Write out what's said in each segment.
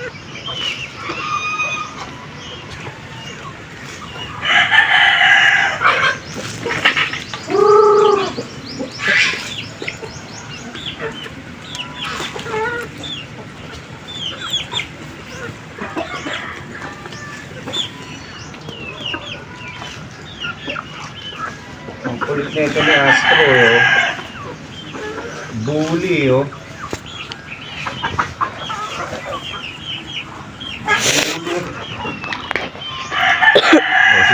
Ang kulit na ito ni Astro, oh. Bully, oh.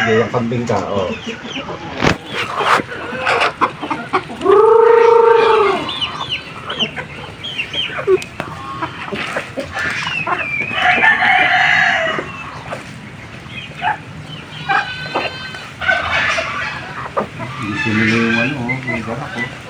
Sige, yung kambing ka, oh. Ano, oh, may garak, oh.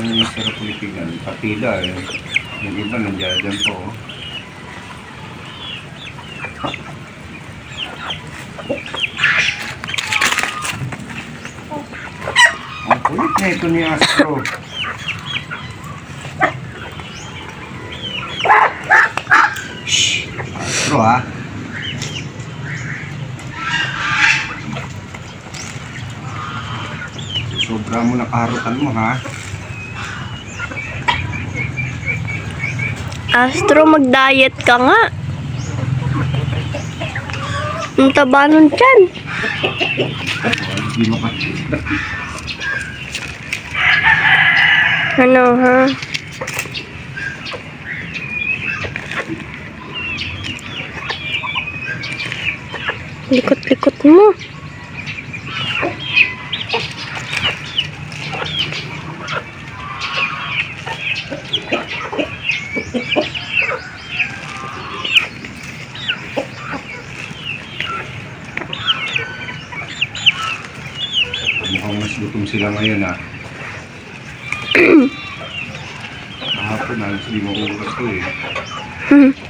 Ano yung sarap ulitin Patila, eh. Yung iba nandiyan dyan po, oh. Ang kulit na ito ni Astro. Shh! Astro, ha? Sobra mo na kaharutan mo, ha? Astro, mag-diet ka nga. Ang taba nun dyan. Ano, ha? Likot-likot mo. Sila ngayon, ha? Kahapon, halos di mo oras to, eh.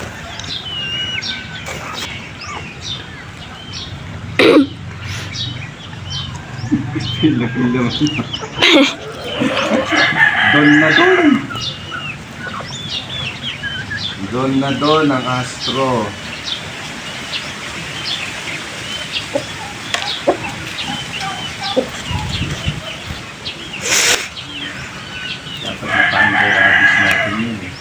Mo. Don na don. Don na don ang astro. Dapat na-panderabis natin yun eh.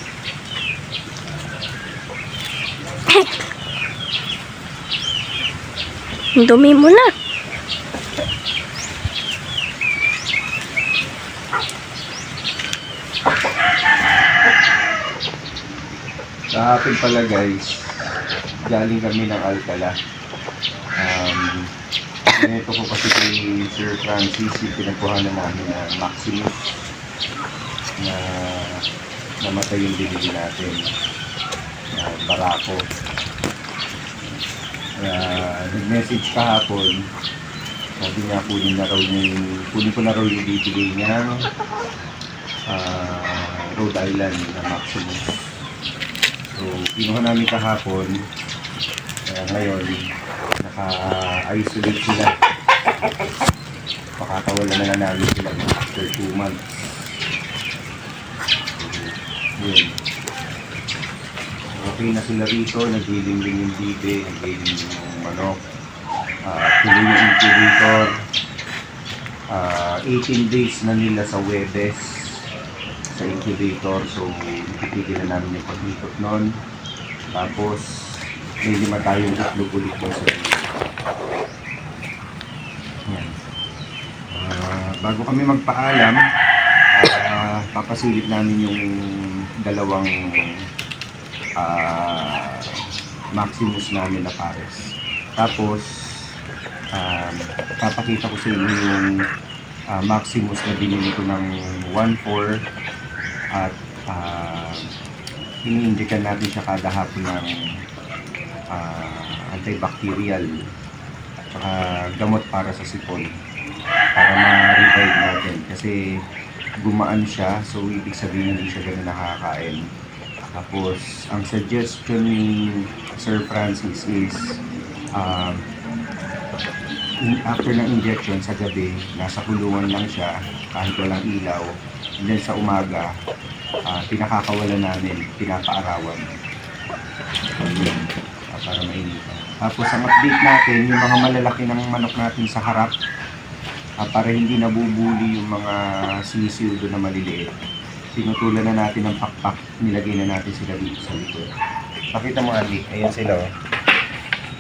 Dumi mo na. Kahapon pala guys, galing kami ng Alcala. Um, ito ko kasi kay Sir Francis yung pinagkuhanan namin na Maximus na namatay yung binili natin na barako. Uh, nag-message kahapon sabi niya kunin na raw yung kunin ko na raw yung bibili niya ah, Rhode Island na Maximus So, kinuha namin kahapon. Kaya ngayon, naka-isolate sila. Pakakawala na lang namin sila after 2 months. So, yun. Okay na sila rito, nagiling-ling yung bibe, nagiling yung manok. Uh, tuloy yung incubator. ah, 18 days na nila sa Webes sa incubator. So, ipitigil na namin yung pag-ikot nun. Tapos, may lima tayong itlog ulit doon sa. Ah, bago kami magpaalam, ah, papasilip namin yung dalawang ah, Maximus namin na pares. Tapos, um, papakita ko sa inyo yung ah, Maximus na binili ko ng 1.4 at uh, iniindikan natin siya kada hapon ng ah, antibacterial at saka gamot para sa sipon para ma-revive natin. Kasi gumaan siya so ibig sabihin hindi siya ganun nakakain. Tapos ang suggestion ni Sir Francis is in- after ng injection sa gabi nasa kulungan lang siya kahit walang ilaw then sa umaga ah, pinakakawalan namin pinapaarawan Ayun, ah, para mainitan tapos ang update natin yung mga malalaki ng manok natin sa harap ah, para hindi nabubuli yung mga sisiw doon na maliliit. Tinutulan na natin ng pakpak, nilagay na natin sila dito sa likod. Pakita mo Ali, ayan sila oh.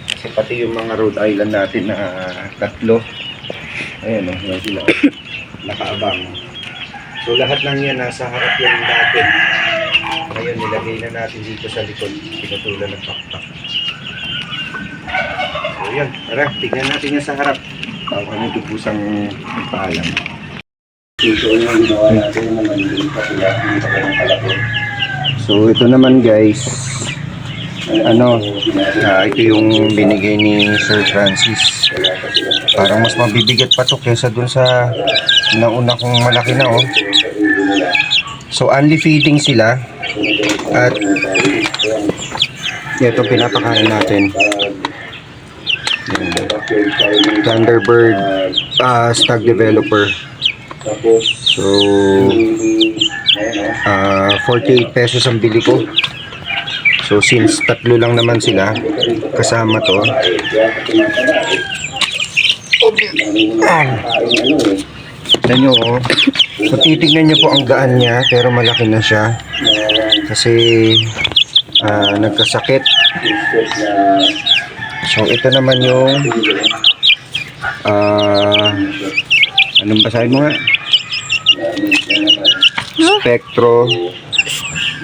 Kasi pati yung mga Rhode Island natin na tatlo, ayan oh, ayan sila. Nakaabang. So lahat ng yan nasa harap yan dati. Ngayon nilagay na natin dito sa likod, tinutulan ng pakpak. So yan, tara, tignan natin yan sa harap. Bago kami tupusang paalam. Ito yung ginawa natin na maliliit pa sila, hindi pa ganun kalaki. So ito naman guys, ano, ah, ito yung binigay ni Sir Francis. Parang mas mabibigat pa to kesa dun sa nauna kong malaki na oh. So only feeding sila at ito pinapakain natin. Thunderbird uh, Stag Developer. So, ah 48 pesos ang bili ko. So, since tatlo lang naman sila, kasama to. Tignan nyo, oh. So, titignan nyo po ang gaan niya, pero malaki na siya. Kasi, ah, nagkasakit. So, ito naman yung ah anong basahin mo nga? Spectro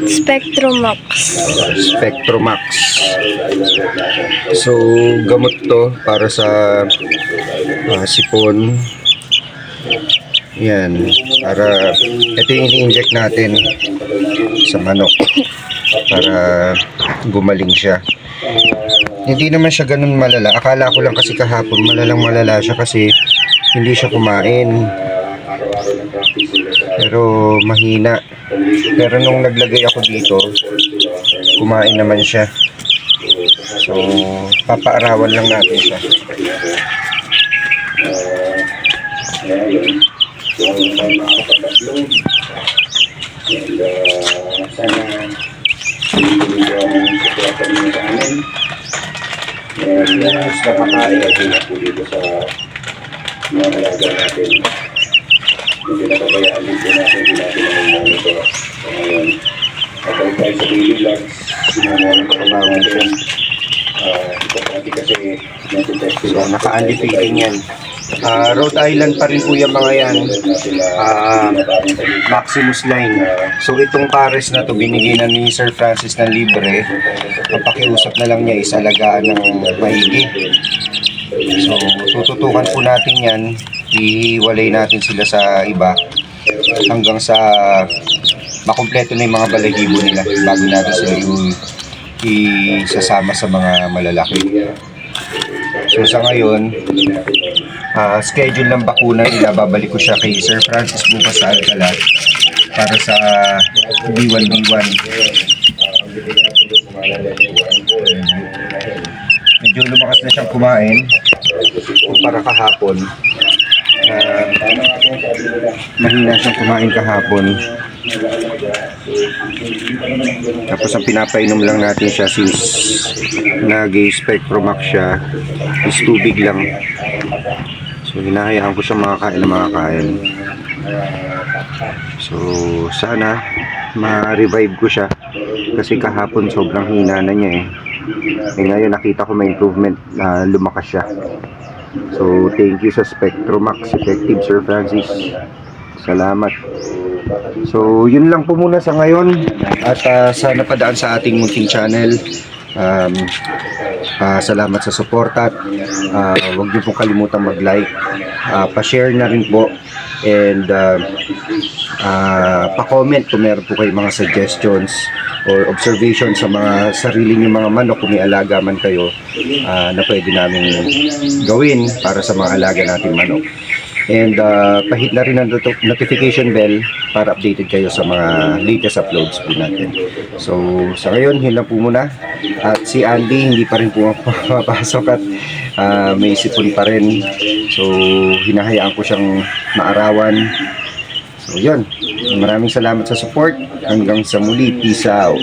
Spectromax. Spectromax. So, gamot to para sa ah, sipon. Yan. Para, ito yung ini-inject natin sa manok. Para gumaling siya. Hindi naman siya ganun malala. Akala ko lang kasi kahapon malalang malala siya kasi hindi siya kumain. Pero mahina. Pero nung naglagay ako dito, kumain naman siya. So, papaarawan lang natin siya. And uh, sa pakain na po dito sa mga alaga natin. Yung pinapabayaan din po natin, hindi natin naman monitor. So ngayon, kapag tayo sa daily vlogs, sinamonitor ko naman din. Uh, ito pati kasi. So, naka-undefeating yan. Ah, Rhode Island pa rin po yung mga yan. Ah, Maximus line. So itong pares na to binigay na ni Sir Francis ng libre. Papakiusap na lang niya isalagaan ng maigi. So tututukan po natin yan. Ihiwalay natin sila sa iba hanggang sa makumpleto na yung mga balahibo nila bago natin sila yung isasama sa mga malalaki. So sa ngayon, ah, schedule ng bakuna nila, babalik ko siya kay Sir Francis bukas sa Alcala para sa B1B1. Medyo lumakas na siyang kumain para kahapon. Ah, mahina siyang kumain kahapon. Tapos ang pinapainom lang natin siya since nag-spectromax siya is tubig lang. So hinahayaan ko siya makakain na makakain. So, sana ma-revive ko siya. Kasi kahapon sobrang hina na niya eh. Eh ngayon nakita ko may improvement na lumakas siya. So, thank you sa Spectromax Effective Sir Francis. Salamat. So, yun lang po muna sa ngayon. At ah, sana padaan sa ating munting channel. Um, ah, salamat sa suporta. Uh, huwag niyo pong kalimutan mag-like. Ah, pa-share na rin po. And ah, ah, pa-comment kung meron po kayong mga suggestions or observation sa mga sarili niyo mga manok kung may alaga man kayo ah, na pwede namin gawin para sa mga alaga nating manok. And uh, pahit na rin ang not- notification bell para updated kayo sa mga latest uploads po natin. So, sa ngayon, yun lang po muna. At si Andy, hindi pa rin po pumapasok at ah, may sipon pa rin. So, hinahayaan ko siyang maarawan. So, yun. Maraming salamat sa support. Hanggang sa muli. Peace out.